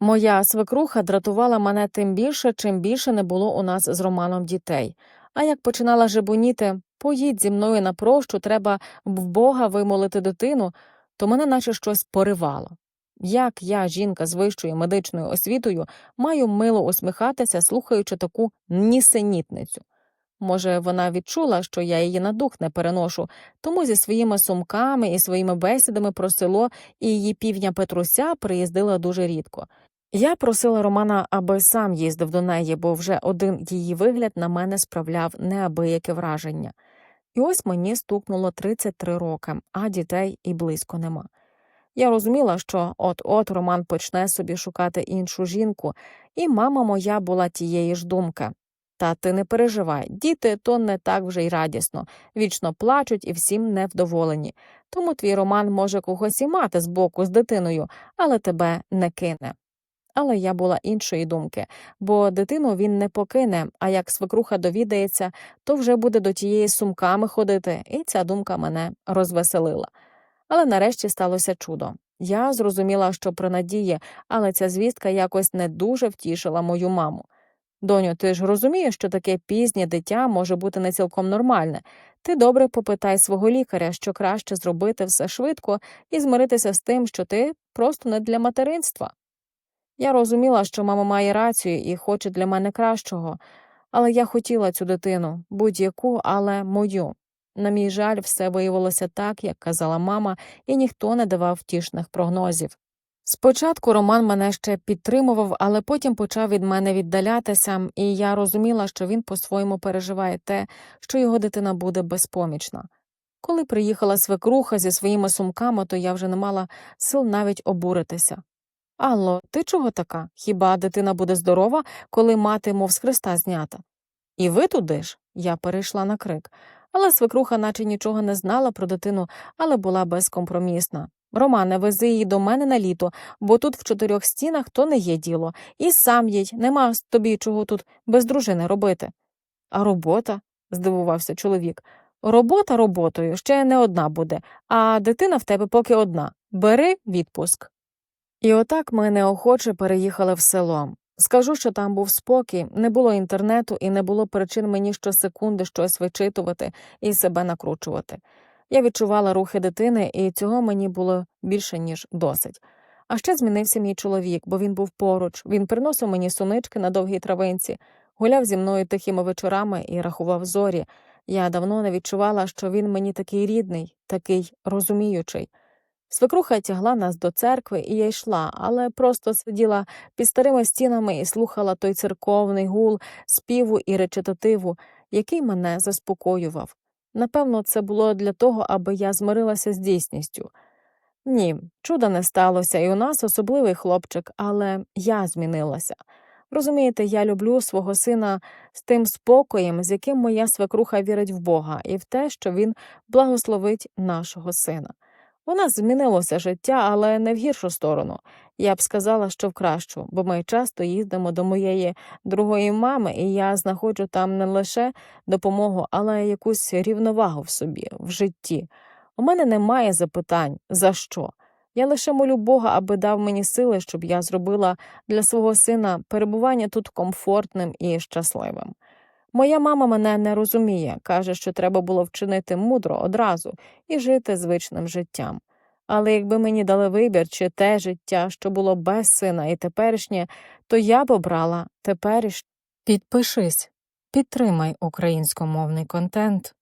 Моя свекруха дратувала мене тим більше, чим більше не було у нас з Романом дітей. А як починала жебоніти поїдь зі мною на прощу, треба в Бога вимолити дитину, то мене наче щось поривало. Як я, жінка з вищою медичною освітою, маю мило усміхатися, слухаючи таку нісенітницю. Може, вона відчула, що я її на дух не переношу, тому зі своїми сумками і своїми бесідами про село і її півня Петруся приїздила дуже рідко. Я просила Романа, аби сам їздив до неї, бо вже один її вигляд на мене справляв неабияке враження. І ось мені стукнуло 33 роки, а дітей і близько нема. Я розуміла, що от-от Роман почне собі шукати іншу жінку, і мама моя була тієї ж думки. Та ти не переживай, діти то не так вже й радісно, вічно плачуть і всім невдоволені. Тому твій Роман може когось і мати збоку з дитиною, але тебе не кине. Але я була іншої думки, бо дитину він не покине, а як свекруха довідається, то вже буде до тієї сумками ходити, і ця думка мене розвеселила. Але нарешті сталося чудо. Я зрозуміла, що при надії, але ця звістка якось не дуже втішила мою маму. Доню, ти ж розумієш, що таке пізнє дитя може бути не цілком нормальне. Ти добре попитай свого лікаря, що краще зробити все швидко і змиритися з тим, що ти просто не для материнства. Я розуміла, що мама має рацію і хоче для мене кращого, але я хотіла цю дитину, будь-яку, але мою. На мій жаль, все виявилося так, як казала мама, і ніхто не давав втішних прогнозів. Спочатку Роман мене ще підтримував, але потім почав від мене віддалятися, і я розуміла, що він по-своєму переживає те, що його дитина буде безпомічна. Коли приїхала свекруха зі своїми сумками, то я вже не мала сил навіть обуритися. Алло, ти чого така? Хіба дитина буде здорова, коли мати, мов з хреста знята? І ви туди ж? Я перейшла на крик. Але свекруха наче нічого не знала про дитину, але була безкомпромісна. Романе, вези її до мене на літо, бо тут в чотирьох стінах то не є діло. І сам їдь, нема тобі чого тут без дружини робити. А робота? здивувався чоловік. Робота роботою ще не одна буде, а дитина в тебе поки одна. Бери відпуск. І отак ми неохоче переїхали в село. Скажу, що там був спокій, не було інтернету і не було причин мені щосекунди щось вичитувати і себе накручувати. Я відчувала рухи дитини, і цього мені було більше, ніж досить. А ще змінився мій чоловік, бо він був поруч, він приносив мені сунички на довгій травинці, гуляв зі мною тихими вечорами і рахував зорі. Я давно не відчувала, що він мені такий рідний, такий розуміючий. Свекруха тягла нас до церкви, і я йшла, але просто сиділа під старими стінами і слухала той церковний гул, співу і речитативу, який мене заспокоював. Напевно, це було для того, аби я змирилася з дійсністю. Ні, чуда не сталося, і у нас особливий хлопчик, але я змінилася. Розумієте, я люблю свого сина з тим спокоєм, з яким моя свекруха вірить в Бога, і в те, що він благословить нашого сина. У нас змінилося життя, але не в гіршу сторону. Я б сказала, що в кращу, бо ми часто їздимо до моєї другої мами, і я знаходжу там не лише допомогу, але й якусь рівновагу в собі, в житті. У мене немає запитань за що. Я лише молю Бога, аби дав мені сили, щоб я зробила для свого сина перебування тут комфортним і щасливим. Моя мама мене не розуміє, каже, що треба було вчинити мудро одразу і жити звичним життям. Але якби мені дали вибір чи те життя, що було без сина і теперішнє, то я б обрала теперішнє. Підпишись, підтримай українськомовний контент.